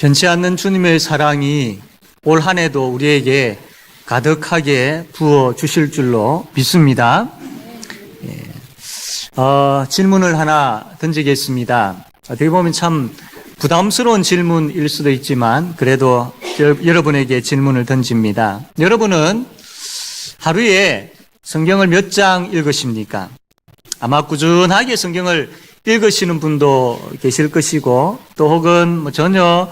변치 않는 주님의 사랑이 올 한 해도 우리에게 가득하게 부어 주실 줄로 믿습니다. 예. 어, 질문을 하나 던지겠습니다. 어떻게 보면 참 부담스러운 질문일 수도 있지만 그래도 여- 여러분에게 질문을 던집니다. 여러분은 하루에 성경을 몇 장 읽으십니까? 아마 꾸준하게 성경을 읽으시는 분도 계실 것이고 또 혹은 뭐 전혀 어,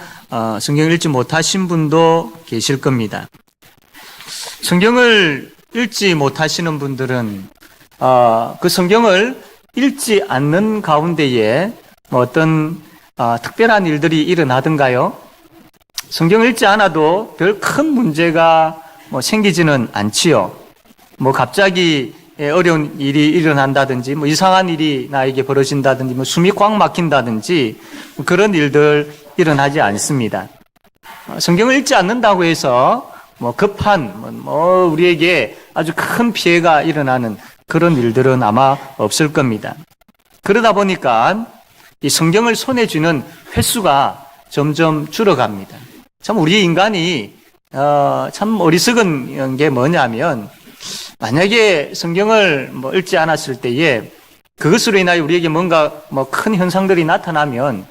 성경을 읽지 못하신 분도 계실 겁니다. 성경을 읽지 못하시는 분들은 어, 그 성경을 읽지 않는 가운데에 뭐 어떤 어, 특별한 일들이 일어나던가요? 성경을 읽지 않아도 별 큰 문제가 뭐 생기지는 않지요. 뭐 갑자기 어려운 일이 일어난다든지 뭐 이상한 일이 나에게 벌어진다든지 뭐 숨이 꽉 막힌다든지 뭐 그런 일들 일어나지 않습니다. 어, 성경을 읽지 않는다고 해서 뭐 급한 뭐- 뭐 우리에게 아주 큰 피해가 일어나는 그런 일들은 아마 없을 겁니다. 그러다 보니까 이 성경을 손에 쥐는 횟수가 점점 줄어갑니다. 참 우리 인간이 어, 참 어리석은 게 뭐냐면 만약에 성경을 뭐 읽지 않았을 때에 그것으로 인하여 우리에게 뭔가 뭐 큰 현상들이 나타나면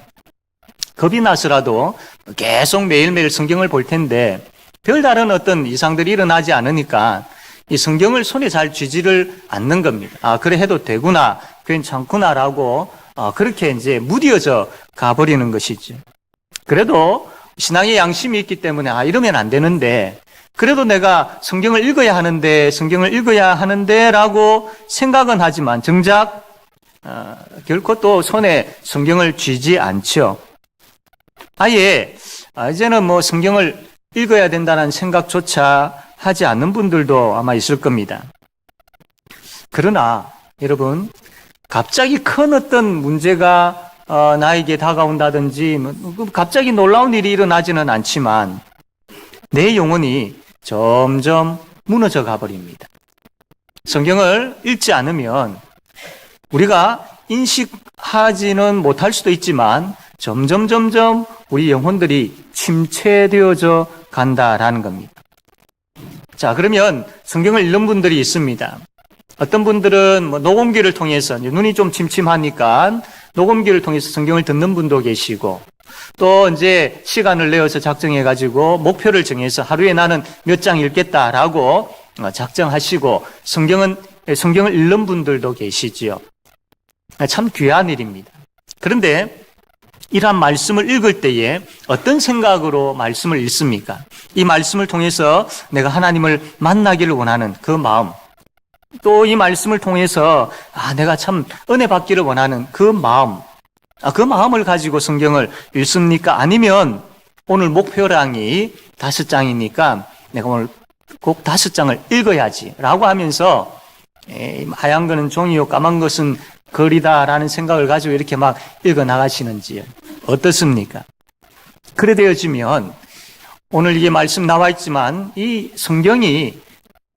겁이 나서라도 계속 매일매일 성경을 볼 텐데 별다른 어떤 이상들이 일어나지 않으니까 이 성경을 손에 잘 쥐지를 않는 겁니다. 아, 그래 해도 되구나, 괜찮구나라고 어, 그렇게 이제 무디어져 가버리는 것이죠. 그래도 신앙의 양심이 있기 때문에 아, 이러면 안 되는데 그래도 내가 성경을 읽어야 하는데 성경을 읽어야 하는데라고 생각은 하지만 정작 어, 결코 또 손에 성경을 쥐지 않죠. 아예 아, 이제는 뭐 성경을 읽어야 된다는 생각조차 하지 않는 분들도 아마 있을 겁니다. 그러나 여러분 갑자기 큰 어떤 문제가 어, 나에게 다가온다든지 뭐, 갑자기 놀라운 일이 일어나지는 않지만 내 영혼이 점점 무너져 가버립니다. 성경을 읽지 않으면 우리가 인식하지는 못할 수도 있지만 점점 점점 우리 영혼들이 침체되어져 간다라는 겁니다. 자, 그러면 성경을 읽는 분들이 있습니다. 어떤 분들은 뭐 녹음기를 통해서 눈이 좀 침침하니까 녹음기를 통해서 성경을 듣는 분도 계시고 또 이제 시간을 내어서 작정해 가지고 목표를 정해서 하루에 나는 몇 장 읽겠다라고 어, 작정하시고 성경은 성경을 읽는 분들도 계시지요. 참 귀한 일입니다. 그런데 이러한 말씀을 읽을 때에 어떤 생각으로 말씀을 읽습니까? 이 말씀을 통해서 내가 하나님을 만나기를 원하는 그 마음, 또 이 말씀을 통해서 아 내가 참 은혜 받기를 원하는 그 마음, 아, 그 마음을 가지고 성경을 읽습니까? 아니면 오늘 목표량이 다섯 장이니까 내가 오늘 꼭 다섯 장을 읽어야지 라고 하면서 에이, 하얀 거는 종이요 까만 것은 거리다라는 생각을 가지고 이렇게 막 읽어 나가시는지 어떻습니까? 그래 되어지면 오늘 이게 말씀 나와 있지만 이 성경이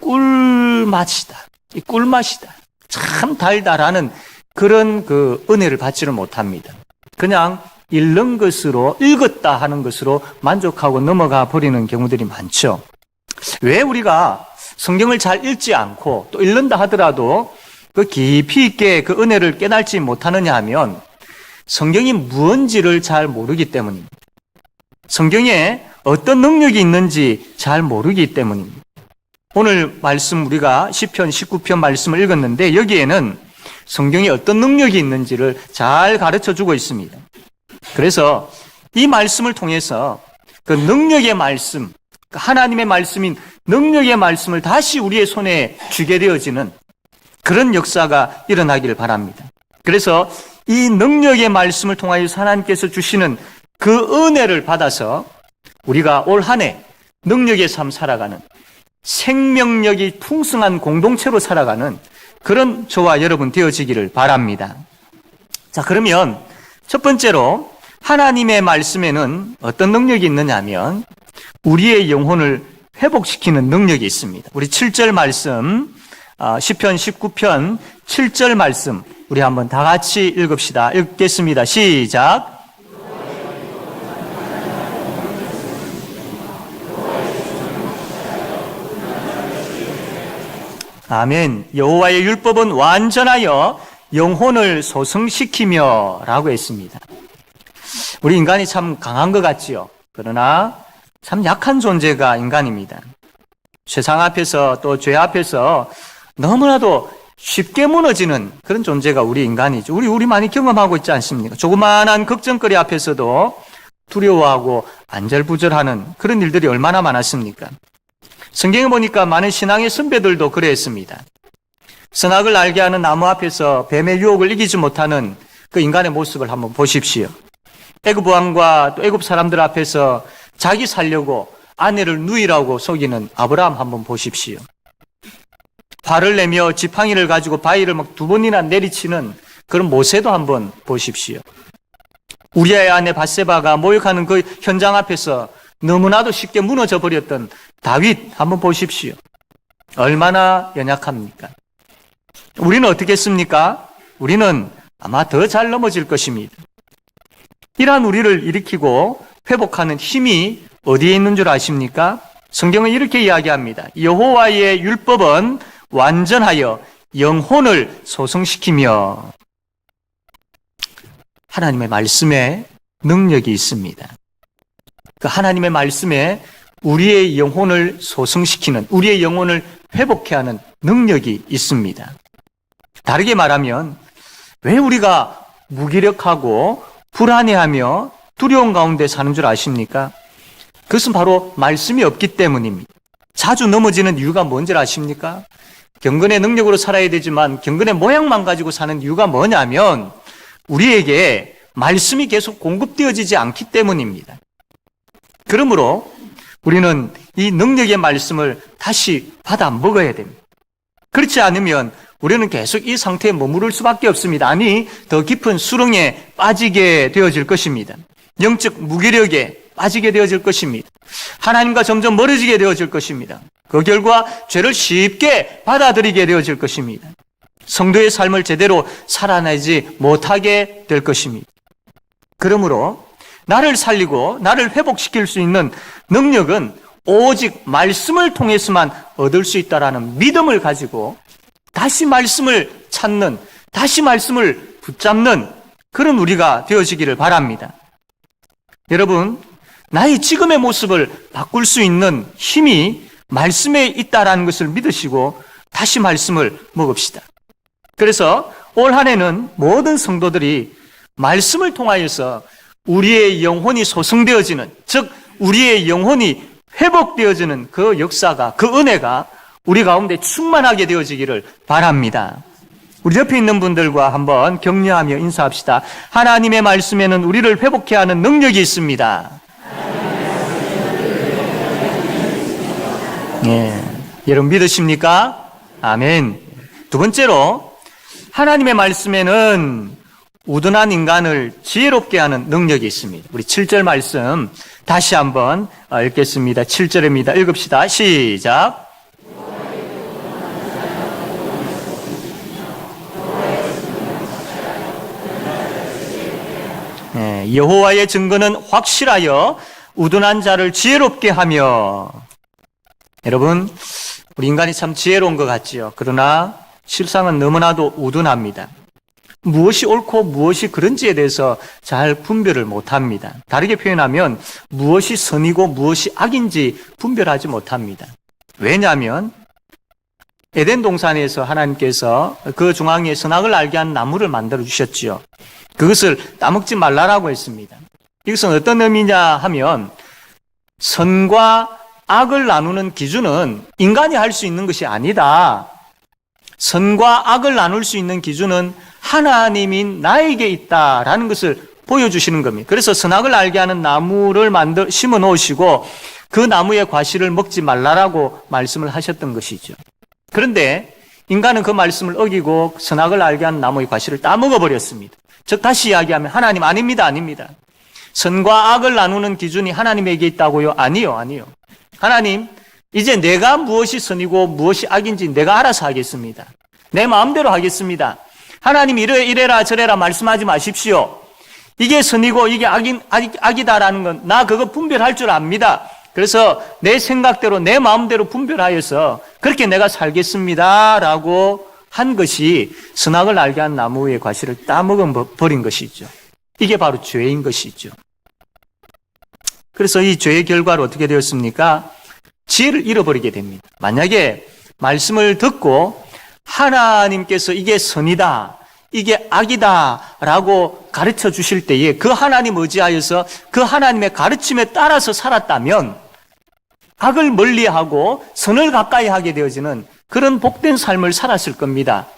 꿀맛이다. 이 꿀맛이다. 참 달달하는 그런 그 은혜를 받지를 못합니다. 그냥 읽는 것으로 읽었다 하는 것으로 만족하고 넘어가 버리는 경우들이 많죠. 왜 우리가 성경을 잘 읽지 않고 또 읽는다 하더라도 그 깊이 있게 그 은혜를 깨달지 못하느냐 하면 성경이 무언지를 잘 모르기 때문입니다. 성경에 어떤 능력이 있는지 잘 모르기 때문입니다. 오늘 말씀 우리가 10편, 19편 말씀을 읽었는데 여기에는 성경에 어떤 능력이 있는지를 잘 가르쳐 주고 있습니다. 그래서 이 말씀을 통해서 그 능력의 말씀, 그 하나님의 말씀인 능력의 말씀을 다시 우리의 손에 쥐게 되어지는 그런 역사가 일어나기를 바랍니다. 그래서 이 능력의 말씀을 통하여 하나님께서 주시는 그 은혜를 받아서 우리가 올 한 해 능력의 삶 살아가는 생명력이 풍성한 공동체로 살아가는 그런 저와 여러분 되어지기를 바랍니다. 자, 그러면 첫 번째로 하나님의 말씀에는 어떤 능력이 있느냐 하면 우리의 영혼을 회복시키는 능력이 있습니다. 우리 7절 말씀, 10편 19편 7절 말씀, 우리 한번 다 같이 읽읍시다. 읽겠습니다. 시작. 아멘. 여호와의 율법은 완전하여 영혼을 소승시키며 라고 했습니다. 우리 인간이 참 강한 것 같지요. 그러나 참 약한 존재가 인간입니다. 세상 앞에서 또 죄 앞에서 너무나도 쉽게 무너지는 그런 존재가 우리 인간이죠. 우리 우리 많이 경험하고 있지 않습니까? 조그마한 걱정거리 앞에서도 두려워하고 안절부절하는 그런 일들이 얼마나 많았습니까? 성경에 보니까 많은 신앙의 선배들도 그랬습니다. 선악을 알게 하는 나무 앞에서 뱀의 유혹을 이기지 못하는 그 인간의 모습을 한번 보십시오. 애굽 왕과 또 애굽 사람들 앞에서 자기 살려고 아내를 누이라고 속이는 아브라함 한번 보십시오. 화를 내며 지팡이를 가지고 바위를 막 두 번이나 내리치는 그런 모세도 한번 보십시오. 우리의 아내 바세바가 모욕하는 그 현장 앞에서 너무나도 쉽게 무너져 버렸던 다윗 한번 보십시오. 얼마나 연약합니까? 우리는 어떻게 했습니까? 우리는 아마 더 잘 넘어질 것입니다. 이러한 우리를 일으키고 회복하는 힘이 어디에 있는 줄 아십니까? 성경은 이렇게 이야기합니다. 여호와의 율법은 완전하여 영혼을 소성시키며 하나님의 말씀에 능력이 있습니다. 그 하나님의 말씀에 우리의 영혼을 소성시키는, 우리의 영혼을 회복해 하는 능력이 있습니다. 다르게 말하면, 왜 우리가 무기력하고 불안해하며 두려운 가운데 사는 줄 아십니까? 그것은 바로 말씀이 없기 때문입니다. 자주 넘어지는 이유가 뭔지 아십니까? 경건의 능력으로 살아야 되지만 경건의 모양만 가지고 사는 이유가 뭐냐면 우리에게 말씀이 계속 공급되어지지 않기 때문입니다. 그러므로 우리는 이 능력의 말씀을 다시 받아 먹어야 됩니다. 그렇지 않으면 우리는 계속 이 상태에 머무를 수밖에 없습니다. 아니, 더 깊은 수렁에 빠지게 되어질 것입니다. 영적 무기력에 빠지게 되어질 것입니다. 하나님과 점점 멀어지게 되어질 것입니다. 그 결과 죄를 쉽게 받아들이게 되어질 것입니다. 성도의 삶을 제대로 살아내지 못하게 될 것입니다. 그러므로 나를 살리고 나를 회복시킬 수 있는 능력은 오직 말씀을 통해서만 얻을 수 있다라는 믿음을 가지고 다시 말씀을 찾는, 다시 말씀을 붙잡는 그런 우리가 되어지기를 바랍니다. 여러분, 나의 지금의 모습을 바꿀 수 있는 힘이 말씀에 있다라는 것을 믿으시고 다시 말씀을 먹읍시다. 그래서 올 한 해는 모든 성도들이 말씀을 통하여서 우리의 영혼이 소성되어지는, 즉, 우리의 영혼이 회복되어지는 그 역사가, 그 은혜가 우리 가운데 충만하게 되어지기를 바랍니다. 우리 옆에 있는 분들과 한번 격려하며 인사합시다. 하나님의 말씀에는 우리를 회복해 하는 능력이 있습니다. 예. 여러분 믿으십니까? 아멘. 두 번째로 하나님의 말씀에는 우둔한 인간을 지혜롭게 하는 능력이 있습니다. 우리 7절 말씀 다시 한번 읽겠습니다. 7절입니다. 읽읍시다. 시작. 예, 여호와의 증거는 확실하여 우둔한 자를 지혜롭게 하며 여러분 우리 인간이 참 지혜로운 것 같지요. 그러나 실상은 너무나도 우둔합니다. 무엇이 옳고 무엇이 그런지에 대해서 잘 분별을 못합니다. 다르게 표현하면 무엇이 선이고 무엇이 악인지 분별하지 못합니다. 왜냐하면 에덴 동산에서 하나님께서 그 중앙에 선악을 알게 한 나무를 만들어 주셨지요. 그것을 따먹지 말라라고 했습니다. 이것은 어떤 의미냐 하면 선과 악을 나누는 기준은 인간이 할 수 있는 것이 아니다. 선과 악을 나눌 수 있는 기준은 하나님인 나에게 있다라는 것을 보여주시는 겁니다. 그래서 선악을 알게 하는 나무를 만들 심어 놓으시고 그 나무의 과실을 먹지 말라라고 말씀을 하셨던 것이죠. 그런데 인간은 그 말씀을 어기고 선악을 알게 하는 나무의 과실을 따먹어 버렸습니다. 즉 다시 이야기하면 하나님 아닙니다, 아닙니다. 선과 악을 나누는 기준이 하나님에게 있다고요? 아니요, 아니요. 하나님, 이제 내가 무엇이 선이고 무엇이 악인지 내가 알아서 하겠습니다. 내 마음대로 하겠습니다. 하나님 이래, 이래라 저래라 말씀하지 마십시오. 이게 선이고 이게 악인, 악, 악이다라는 건 나 그거 분별할 줄 압니다. 그래서 내 생각대로 내 마음대로 분별하여서 그렇게 내가 살겠습니다라고 한 것이 선악을 알게 한 나무의 과실을 따먹어 버린 것이죠. 이게 바로 죄인 것이죠. 그래서 이 죄의 결과로 어떻게 되었습니까? 지혜를 잃어버리게 됩니다. 만약에 말씀을 듣고 하나님께서 이게 선이다, 이게 악이다 라고 가르쳐 주실 때에 그 하나님 의지하여서 그 하나님의 가르침에 따라서 살았다면 악을 멀리하고 선을 가까이 하게 되어지는 그런 복된 삶을 살았을 겁니다.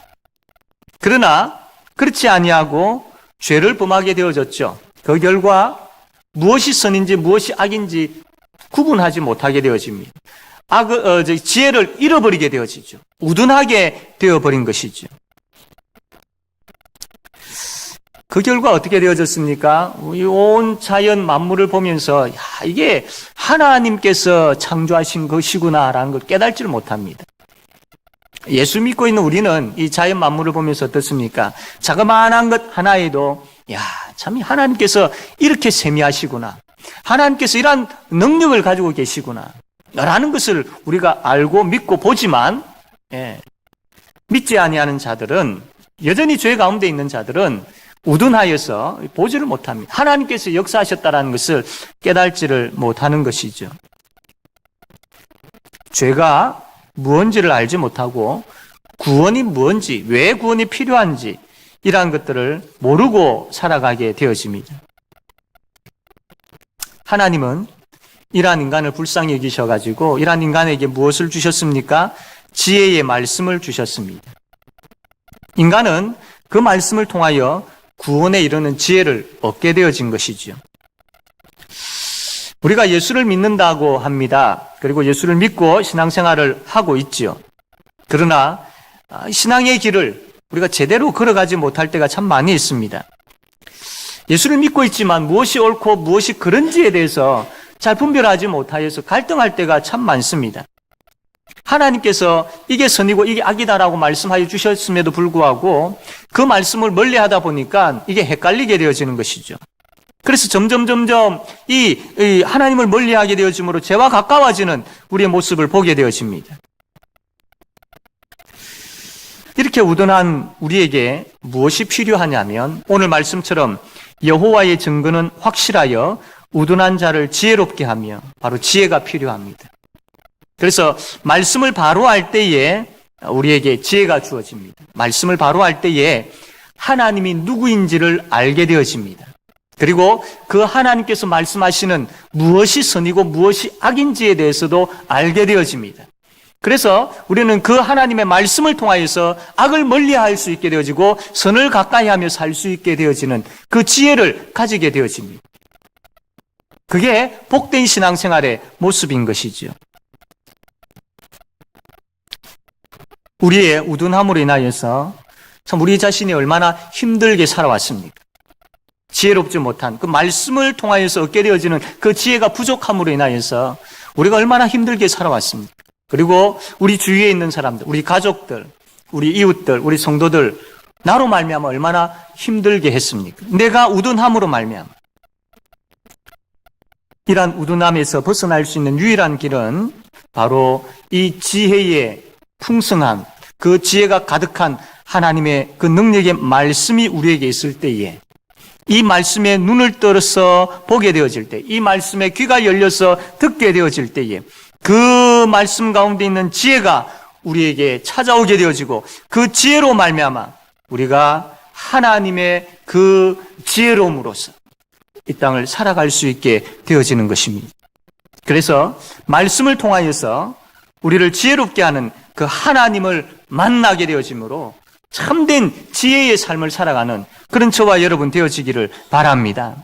그러나 그렇지 아니하고 죄를 범하게 되어졌죠. 그 결과 무엇이 선인지 무엇이 악인지 구분하지 못하게 되어집니다. 악, 어, 저, 지혜를 잃어버리게 되어지죠. 우둔하게 되어버린 것이죠. 그 결과 어떻게 되어졌습니까? 이온 자연 만물을 보면서 야, 이게 하나님께서 창조하신 것이구나라는 걸 깨달지를 못합니다. 예수 믿고 있는 우리는 이 자연 만물을 보면서 어떻습니까? 자그마한 것 하나에도 야, 참 하나님께서 이렇게 세미하시구나. 하나님께서 이러한 능력을 가지고 계시구나. 라는 것을 우리가 알고 믿고 보지만 예, 믿지 아니하는 자들은 여전히 죄 가운데 있는 자들은 우둔하여서 보지를 못합니다. 하나님께서 역사하셨다라는 것을 깨달지를 못하는 것이죠. 죄가 무언지를 알지 못하고 구원이 무언지, 왜 구원이 필요한지 이러한 것들을 모르고 살아가게 되어집니다. 하나님은 이러한 인간을 불쌍히 여기셔가지고 이러한 인간에게 무엇을 주셨습니까? 지혜의 말씀을 주셨습니다. 인간은 그 말씀을 통하여 구원에 이르는 지혜를 얻게 되어진 것이지요. 우리가 예수를 믿는다고 합니다. 그리고 예수를 믿고 신앙생활을 하고 있지요. 그러나 아, 신앙의 길을 우리가 제대로 걸어가지 못할 때가 참 많이 있습니다. 예수를 믿고 있지만 무엇이 옳고 무엇이 그런지에 대해서 잘 분별하지 못하여서 갈등할 때가 참 많습니다. 하나님께서 이게 선이고 이게 악이다라고 말씀하여 주셨음에도 불구하고 그 말씀을 멀리 하다 보니까 이게 헷갈리게 되어지는 것이죠. 그래서 점점 점점 이, 이 하나님을 멀리하게 되어짐으로 죄와 가까워지는 우리의 모습을 보게 되어집니다. 이렇게 우둔한 우리에게 무엇이 필요하냐면 오늘 말씀처럼 여호와의 증거는 확실하여 우둔한 자를 지혜롭게 하며 바로 지혜가 필요합니다. 그래서 말씀을 바로 할 때에 우리에게 지혜가 주어집니다. 말씀을 바로 할 때에 하나님이 누구인지를 알게 되어집니다. 그리고 그 하나님께서 말씀하시는 무엇이 선이고 무엇이 악인지에 대해서도 알게 되어집니다. 그래서 우리는 그 하나님의 말씀을 통하여서 악을 멀리 할 수 있게 되어지고 선을 가까이 하며 살 수 있게 되어지는 그 지혜를 가지게 되어집니다. 그게 복된 신앙생활의 모습인 것이지요. 우리의 우둔함으로 인하여서 참 우리 자신이 얼마나 힘들게 살아왔습니까? 지혜롭지 못한 그 말씀을 통하여서 얻게 되어지는 그 지혜가 부족함으로 인하여서 우리가 얼마나 힘들게 살아왔습니까? 그리고 우리 주위에 있는 사람들, 우리 가족들, 우리 이웃들, 우리 성도들 나로 말미암아 얼마나 힘들게 했습니까? 내가 우둔함으로 말미암아 이러한 우둔함에서 벗어날 수 있는 유일한 길은 바로 이 지혜의 풍성한 그 지혜가 가득한 하나님의 그 능력의 말씀이 우리에게 있을 때에 이 말씀에 눈을 떨어서 보게 되어질 때, 이 말씀에 귀가 열려서 듣게 되어질 때에 그 말씀 가운데 있는 지혜가 우리에게 찾아오게 되어지고 그 지혜로 말미암아 우리가 하나님의 그 지혜로움으로서 이 땅을 살아갈 수 있게 되어지는 것입니다. 그래서 말씀을 통하여서 우리를 지혜롭게 하는 그 하나님을 만나게 되어지므로 참된 지혜의 삶을 살아가는 그런 저와 여러분 되어지기를 바랍니다.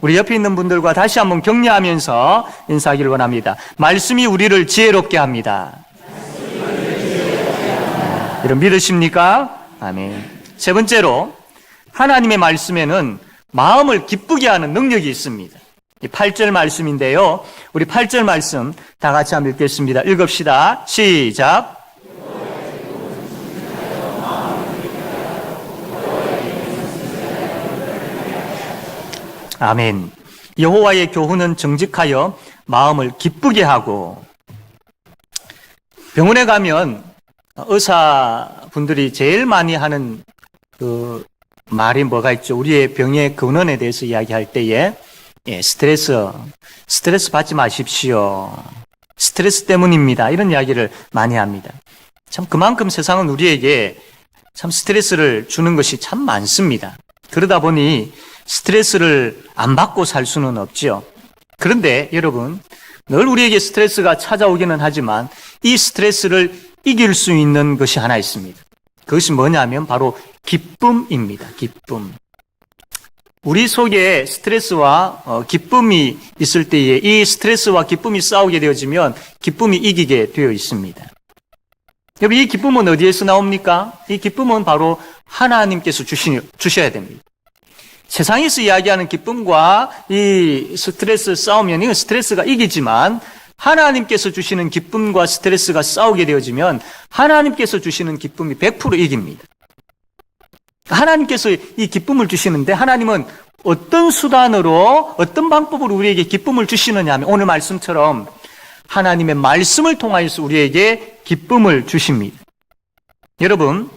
우리 옆에 있는 분들과 다시 한번 격려하면서 인사하기를 원합니다. 말씀이 우리를 지혜롭게 합니다. 여러분 믿으십니까? 아멘. 세 번째로 하나님의 말씀에는 마음을 기쁘게 하는 능력이 있습니다. 8절 말씀인데요. 우리 8절 말씀 다 같이 한번 읽겠습니다. 읽읍시다. 시작. 아멘. 여호와의 교훈은 정직하여 마음을 기쁘게 하고 병원에 가면 의사분들이 제일 많이 하는 그 말이 뭐가 있죠? 우리의 병의 근원에 대해서 이야기할 때에 예, 스트레스, 스트레스 받지 마십시오. 스트레스 때문입니다. 이런 이야기를 많이 합니다. 참 그만큼 세상은 우리에게 참 스트레스를 주는 것이 참 많습니다. 그러다 보니 스트레스를 안 받고 살 수는 없지요. 그런데 여러분, 늘 우리에게 스트레스가 찾아오기는 하지만 이 스트레스를 이길 수 있는 것이 하나 있습니다. 그것이 뭐냐면 바로 기쁨입니다. 기쁨. 우리 속에 스트레스와 어, 기쁨이 있을 때에 이 스트레스와 기쁨이 싸우게 되어지면 기쁨이 이기게 되어 있습니다. 여러분, 이 기쁨은 어디에서 나옵니까? 이 기쁨은 바로 하나님께서 주시, 주셔야 됩니다. 세상에서 이야기하는 기쁨과 이 스트레스 싸우면 이건 스트레스가 이기지만 하나님께서 주시는 기쁨과 스트레스가 싸우게 되어지면 하나님께서 주시는 기쁨이 100% 이깁니다. 하나님께서 이 기쁨을 주시는데 하나님은 어떤 수단으로 어떤 방법으로 우리에게 기쁨을 주시느냐 하면 오늘 말씀처럼 하나님의 말씀을 통하여서 우리에게 기쁨을 주십니다. 여러분,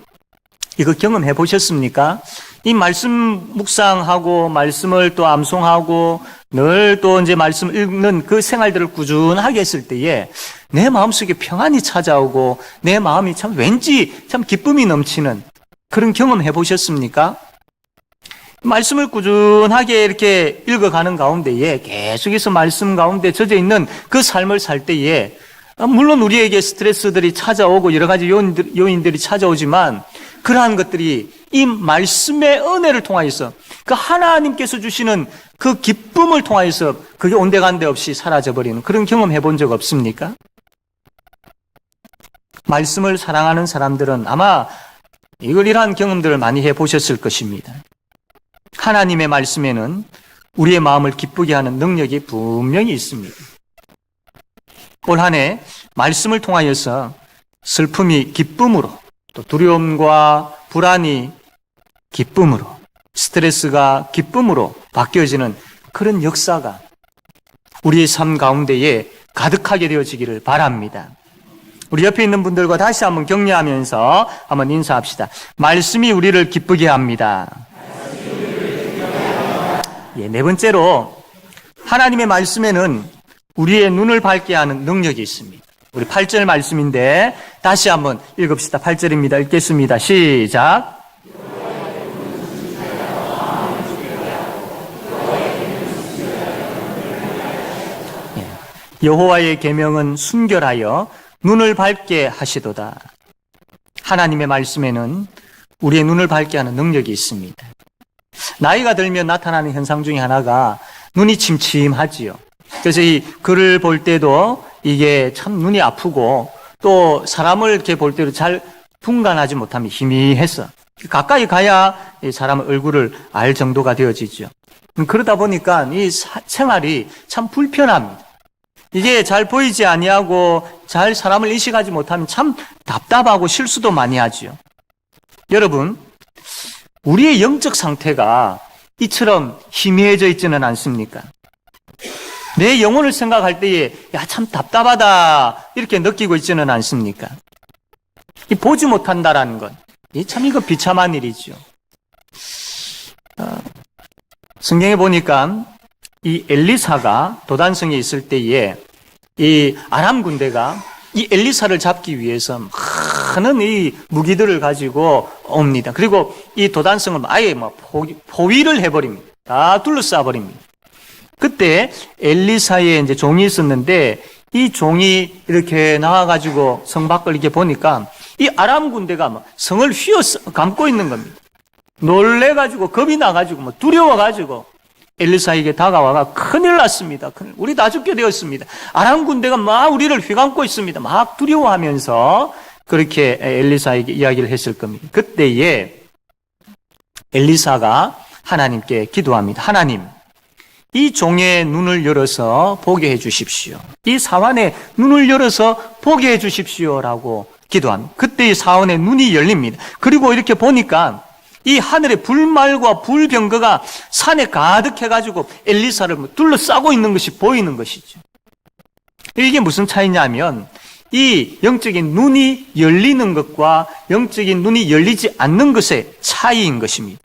이거 경험해 보셨습니까? 이 말씀 묵상하고 말씀을 또 암송하고 늘 또 이제 말씀 읽는 그 생활들을 꾸준하게 했을 때에 내 마음속에 평안이 찾아오고 내 마음이 참 왠지 참 기쁨이 넘치는 그런 경험 해 보셨습니까? 말씀을 꾸준하게 이렇게 읽어가는 가운데에 계속해서 말씀 가운데 젖어 있는 그 삶을 살 때에 물론 우리에게 스트레스들이 찾아오고 여러 가지 요인들, 요인들이 찾아오지만 그러한 것들이 이 말씀의 은혜를 통하여서 그 하나님께서 주시는 그 기쁨을 통하여서 그게 온데간데 없이 사라져버리는 그런 경험 해 본 적 없습니까? 말씀을 사랑하는 사람들은 아마 이걸 이러한 경험들을 많이 해 보셨을 것입니다. 하나님의 말씀에는 우리의 마음을 기쁘게 하는 능력이 분명히 있습니다. 올 한 해 말씀을 통하여서 슬픔이 기쁨으로 또 두려움과 불안이 기쁨으로 스트레스가 기쁨으로 바뀌어지는 그런 역사가 우리의 삶 가운데에 가득하게 되어지기를 바랍니다. 우리 옆에 있는 분들과 다시 한번 격려하면서 한번 인사합시다. 말씀이 우리를 기쁘게 합니다. 예, 네 번째로 하나님의 말씀에는 우리의 눈을 밝게 하는 능력이 있습니다. 우리 8절 말씀인데 다시 한번 읽읍시다. 8절입니다. 읽겠습니다. 시작. 예, 여호와의 계명은 순결하여 눈을 밝게 하시도다. 하나님의 말씀에는 우리의 눈을 밝게 하는 능력이 있습니다. 나이가 들면 나타나는 현상 중에 하나가 눈이 침침하지요. 그래서 이 글을 볼 때도 이게 참 눈이 아프고 또 사람을 이렇게 볼 때도 잘 분간하지 못하면 희미해서 가까이 가야 이 사람 얼굴을 알 정도가 되어지죠. 그러다 보니까 이 사- 생활이 참 불편합니다. 이게 잘 보이지 아니하고 잘 사람을 인식하지 못하면 참 답답하고 실수도 많이 하지요. 여러분, 우리의 영적 상태가 이처럼 희미해져 있지는 않습니까? 내 영혼을 생각할 때에 야 참 답답하다 이렇게 느끼고 있지는 않습니까? 이 보지 못한다라는 것, 이참 이거 비참한 일이죠. 어, 성경에 보니까 이 엘리사가 도단성에 있을 때에 이 아람 군대가 이 엘리사를 잡기 위해서 많은 이 무기들을 가지고 옵니다. 그리고 이 도단성을 아예 뭐 포위, 포위를 해버립니다. 다 둘러싸 버립니다. 그때 엘리사의 이제 종이 있었는데 이 종이 이렇게 나와가지고 성 밖을 이렇게 보니까 이 아람 군대가 막 성을 휘어 감고 있는 겁니다. 놀래가지고 겁이 나가지고 뭐 두려워가지고 엘리사에게 다가와가 큰일 났습니다. 큰일. 우리 다 죽게 되었습니다. 아람 군대가 막 우리를 휘감고 있습니다. 막 두려워하면서 그렇게 엘리사에게 이야기를 했을 겁니다. 그때에 엘리사가 하나님께 기도합니다. 하나님, 이 종의 눈을 열어서 보게 해 주십시오. 이 사환의 눈을 열어서 보게 해 주십시오라고 기도합니다. 그때 이 사원의 눈이 열립니다. 그리고 이렇게 보니까 이 하늘의 불말과 불병거가 산에 가득해가지고 엘리사를 뭐 둘러싸고 있는 것이 보이는 것이죠. 이게 무슨 차이냐면 이 영적인 눈이 열리는 것과 영적인 눈이 열리지 않는 것의 차이인 것입니다.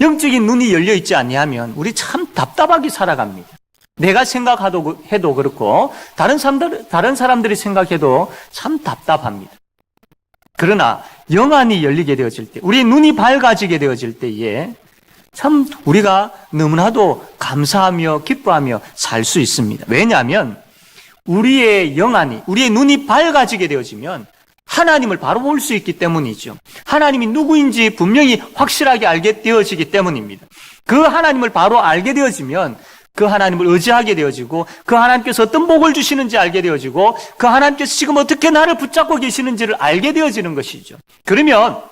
영적인 눈이 열려 있지 아니하면 우리 참 답답하게 살아갑니다. 내가 생각해도 해도 그렇고 다른 사람들 다른 사람들이 생각해도 참 답답합니다. 그러나 영안이 열리게 되어질 때, 우리의 눈이 밝아지게 되어질 때에 참 우리가 너무나도 감사하며 기뻐하며 살 수 있습니다. 왜냐하면 우리의 영안이, 우리의 눈이 밝아지게 되어지면 하나님을 바로 볼 수 있기 때문이죠. 하나님이 누구인지 분명히 확실하게 알게 되어지기 때문입니다. 그 하나님을 바로 알게 되어지면 그 하나님을 의지하게 되어지고 그 하나님께서 어떤 복을 주시는지 알게 되어지고 그 하나님께서 지금 어떻게 나를 붙잡고 계시는지를 알게 되어지는 것이죠. 그러면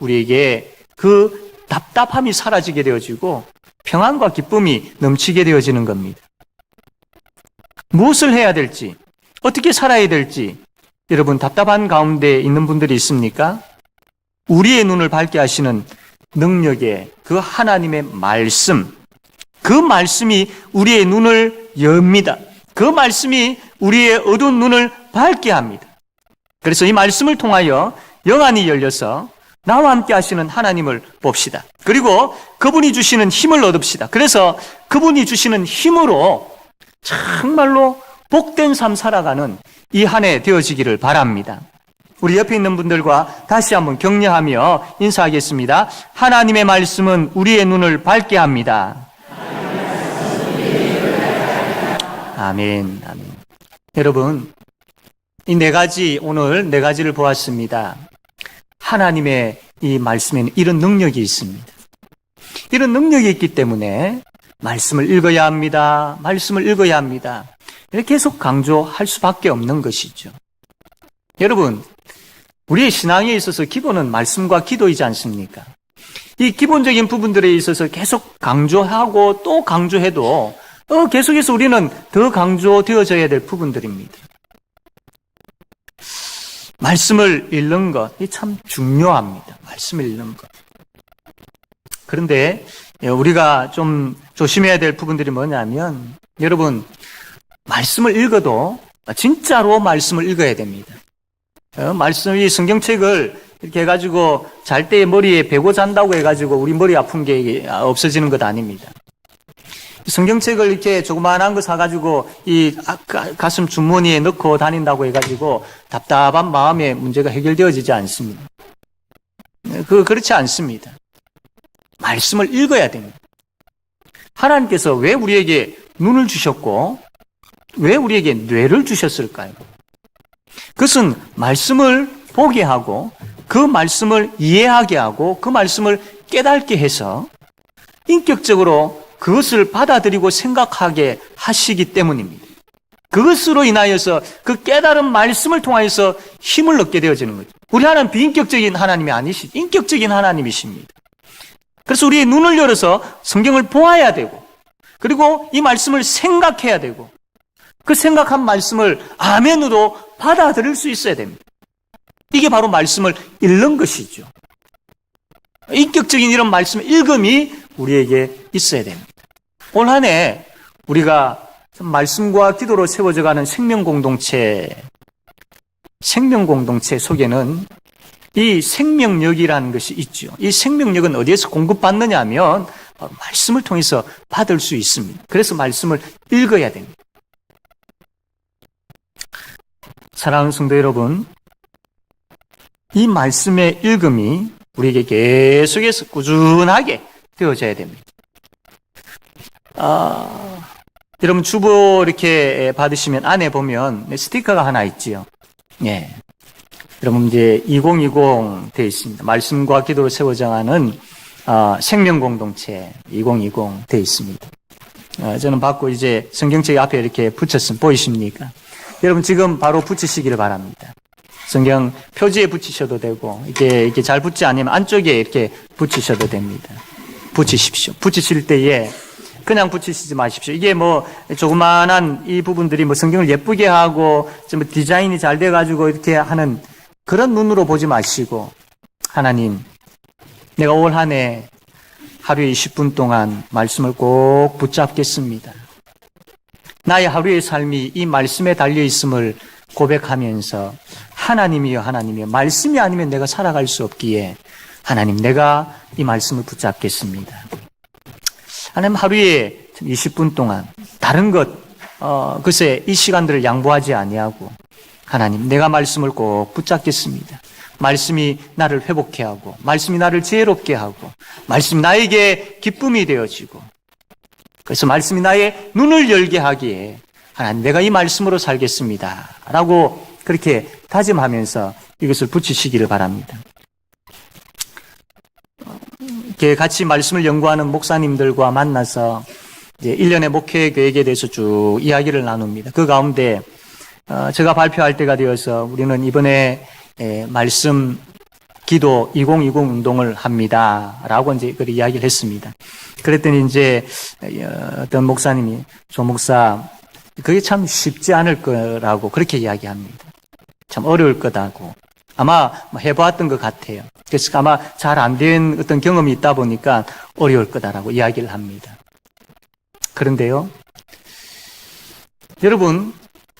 우리에게 그 답답함이 사라지게 되어지고 평안과 기쁨이 넘치게 되어지는 겁니다. 무엇을 해야 될지, 어떻게 살아야 될지, 여러분 답답한 가운데 있는 분들이 있습니까? 우리의 눈을 밝게 하시는 능력의 그 하나님의 말씀, 그 말씀이 우리의 눈을 엽니다. 그 말씀이 우리의 어두운 눈을 밝게 합니다. 그래서 이 말씀을 통하여 영안이 열려서 나와 함께 하시는 하나님을 봅시다. 그리고 그분이 주시는 힘을 얻읍시다. 그래서 그분이 주시는 힘으로 정말로 복된 삶 살아가는 이 한 해 되어지기를 바랍니다. 우리 옆에 있는 분들과 다시 한번 격려하며 인사하겠습니다. 하나님의 말씀은 우리의 눈을 밝게 합니다. 아멘, 아멘. 여러분, 이 네 가지, 오늘 네 가지를 보았습니다. 하나님의 이 말씀에는 이런 능력이 있습니다. 이런 능력이 있기 때문에 말씀을 읽어야 합니다. 말씀을 읽어야 합니다. 계속 강조할 수밖에 없는 것이죠. 여러분, 우리의 신앙에 있어서 기본은 말씀과 기도이지 않습니까? 이 기본적인 부분들에 있어서 계속 강조하고 또 강조해도 어, 계속해서 우리는 더 강조되어져야 될 부분들입니다. 말씀을 읽는 것, 이 참 중요합니다. 말씀을 읽는 것. 그런데 예, 우리가 좀 조심해야 될 부분들이 뭐냐면, 여러분, 말씀을 읽어도 진짜로 말씀을 읽어야 됩니다. 어, 말씀 이 성경책을 이렇게 해가지고 잘 때 머리에 베고 잔다고 해가지고 우리 머리 아픈 게 없어지는 것 아닙니다. 성경책을 이렇게 조그만한 거 사가지고 이 아, 가슴 주머니에 넣고 다닌다고 해가지고 답답한 마음에 문제가 해결되어지지 않습니다. 그, 그렇지 않습니다. 말씀을 읽어야 됩니다. 하나님께서 왜 우리에게 눈을 주셨고, 왜 우리에게 뇌를 주셨을까요? 그것은 말씀을 보게 하고, 그 말씀을 이해하게 하고, 그 말씀을 깨닫게 해서, 인격적으로 그것을 받아들이고 생각하게 하시기 때문입니다. 그것으로 인하여서 그 깨달은 말씀을 통하여서 힘을 얻게 되어지는 거죠. 우리 하나님 비인격적인 하나님이 아니시, 인격적인 하나님이십니다. 그래서 우리의 눈을 열어서 성경을 보아야 되고, 그리고 이 말씀을 생각해야 되고, 그 생각한 말씀을 아멘으로 받아들일 수 있어야 됩니다. 이게 바로 말씀을 읽는 것이죠. 인격적인 이런 말씀 읽음이 우리에게 있어야 됩니다. 올 한 해 우리가 말씀과 기도로 세워져 가는 생명 공동체, 생명 공동체 속에는 이 생명력이라는 것이 있죠. 이 생명력은 어디에서 공급받느냐 하면 말씀을 통해서 받을 수 있습니다. 그래서 말씀을 읽어야 됩니다. 사랑하는 성도 여러분, 이 말씀의 읽음이 우리에게 계속해서 꾸준하게 되어져야 됩니다. 아, 여러분 주보 이렇게 받으시면 안에 보면 스티커가 하나 있지요. 예. 여러분 이제 2020 되어 있습니다. 말씀과 기도를 세워 정하는 어, 생명 공동체 2020 되어 있습니다. 어, 저는 받고 이제 성경책 앞에 이렇게 붙였음 보이십니까? 여러분 지금 바로 붙이시기를 바랍니다. 성경 표지에 붙이셔도 되고 이게 이렇게 잘 붙지 않으면 안쪽에 이렇게 붙이셔도 됩니다. 붙이십시오. 붙이실 때에 그냥 붙이시지 마십시오. 이게 뭐 조그만한 이 부분들이 뭐 성경을 예쁘게 하고 좀 디자인이 잘 돼 가지고 이렇게 하는 그런 눈으로 보지 마시고 하나님, 내가 올 한 해 하루에 20분 동안 말씀을 꼭 붙잡겠습니다. 나의 하루의 삶이 이 말씀에 달려 있음을 고백하면서 하나님이여 하나님이여 말씀이 아니면 내가 살아갈 수 없기에 하나님 내가 이 말씀을 붙잡겠습니다. 하나님 하루에 20분 동안 다른 것 어, 글쎄 이 시간들을 양보하지 아니하고 하나님 내가 말씀을 꼭 붙잡겠습니다. 말씀이 나를 회복케 하고 말씀이 나를 지혜롭게 하고 말씀이 나에게 기쁨이 되어지고 그래서 말씀이 나의 눈을 열게 하기에 하나님 내가 이 말씀으로 살겠습니다. 라고 그렇게 다짐하면서 이것을 붙이시기를 바랍니다. 이렇게 같이 말씀을 연구하는 목사님들과 만나서 이제 1년의 목회 계획에 대해서 쭉 이야기를 나눕니다. 그 가운데 어, 제가 발표할 때가 되어서 우리는 이번에 에, 말씀 기도 2020 운동을 합니다. 라고 이제 그 이야기를 했습니다. 그랬더니 이제 어, 어떤 목사님이 조 목사 그게 참 쉽지 않을 거라고 그렇게 이야기합니다. 참 어려울 거다고. 아마 뭐 해보았던 것 같아요. 그래서 아마 잘 안 된 어떤 경험이 있다 보니까 어려울 거다라고 이야기를 합니다. 그런데요, 여러분,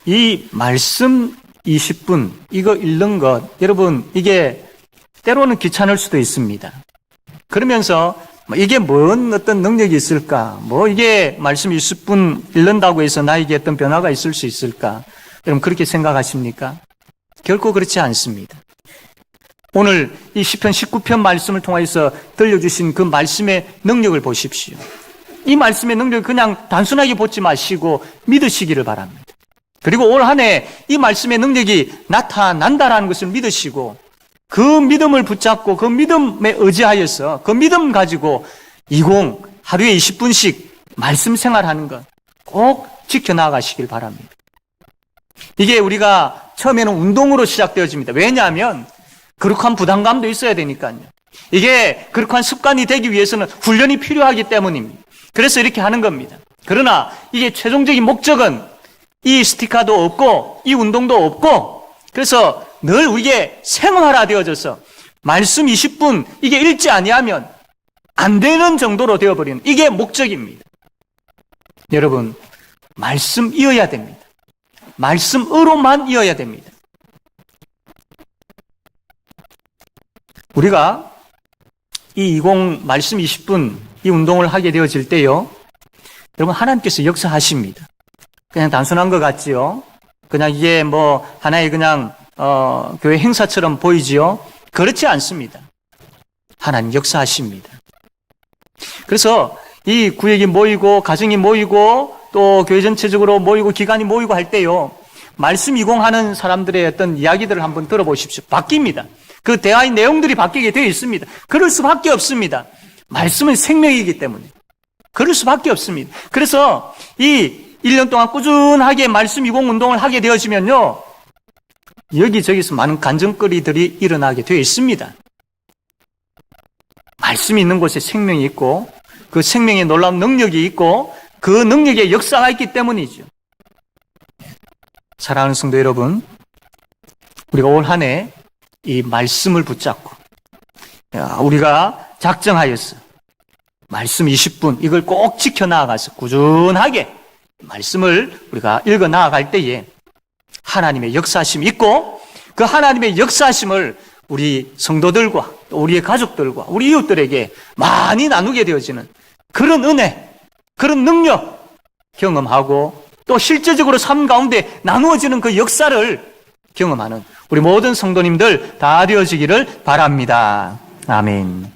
이 말씀 20분, 이거 읽는 것, 여러분, 이게 때로는 귀찮을 수도 있습니다. 그러면서 뭐 이게 뭔 어떤 능력이 있을까? 뭐 이게 말씀 20분 읽는다고 해서 나에게 어떤 변화가 있을 수 있을까? 여러분 그렇게 생각하십니까? 결코 그렇지 않습니다. 오늘 이 시편 19편 말씀을 통해서 들려주신 그 말씀의 능력을 보십시오. 이 말씀의 능력을 그냥 단순하게 보지 마시고 믿으시기를 바랍니다. 그리고 올 한 해 이 말씀의 능력이 나타난다라는 것을 믿으시고 그 믿음을 붙잡고 그 믿음에 의지하여서 그 믿음 가지고 20 하루에 20분씩 말씀 생활하는 것 꼭 지켜나가시길 바랍니다. 이게 우리가 처음에는 운동으로 시작되어집니다. 왜냐하면 그룩한 부담감도 있어야 되니까요. 이게 그룩한 습관이 되기 위해서는 훈련이 필요하기 때문입니다. 그래서 이렇게 하는 겁니다. 그러나 이게 최종적인 목적은 이 스티커도 없고 이 운동도 없고 그래서 늘 우리에게 생활화 되어져서 말씀 20분 이게 읽지 아니하면 안 되는 정도로 되어버리는 이게 목적입니다. 여러분 말씀 이어야 됩니다. 말씀으로만 이어야 됩니다. 우리가 이 20 말씀 20분 이 운동을 하게 되어질 때요. 여러분 하나님께서 역사하십니다. 그냥 단순한 것 같지요. 그냥 이게 뭐 하나의 그냥 어, 교회 행사처럼 보이지요. 그렇지 않습니다. 하나님 역사하십니다. 그래서 이 구역이 모이고 가정이 모이고 또 교회 전체적으로 모이고 기관이 모이고 할 때요. 말씀 이공하는 사람들의 어떤 이야기들을 한번 들어보십시오. 바뀝니다. 그 대화의 내용들이 바뀌게 되어 있습니다. 그럴 수밖에 없습니다. 말씀은 생명이기 때문에. 그럴 수밖에 없습니다. 그래서 이 1년 동안 꾸준하게 말씀 이공 운동을 하게 되어지면요. 여기저기서 많은 간증거리들이 일어나게 되어 있습니다. 말씀이 있는 곳에 생명이 있고 그 생명에 놀라운 능력이 있고 그 능력에 역사가 있기 때문이죠. 사랑하는 성도 여러분, 우리가 올 한 해 이 말씀을 붙잡고 우리가 작정하였어. 말씀 20분 이걸 꼭 지켜 나아가서 꾸준하게 말씀을 우리가 읽어 나아갈 때에 하나님의 역사심이 있고 그 하나님의 역사심을 우리 성도들과 또 우리의 가족들과 우리 이웃들에게 많이 나누게 되어지는 그런 은혜, 그런 능력 경험하고 또 실제적으로 삶 가운데 나누어지는 그 역사를 경험하는 우리 모든 성도님들 다 되어지기를 바랍니다. 아멘.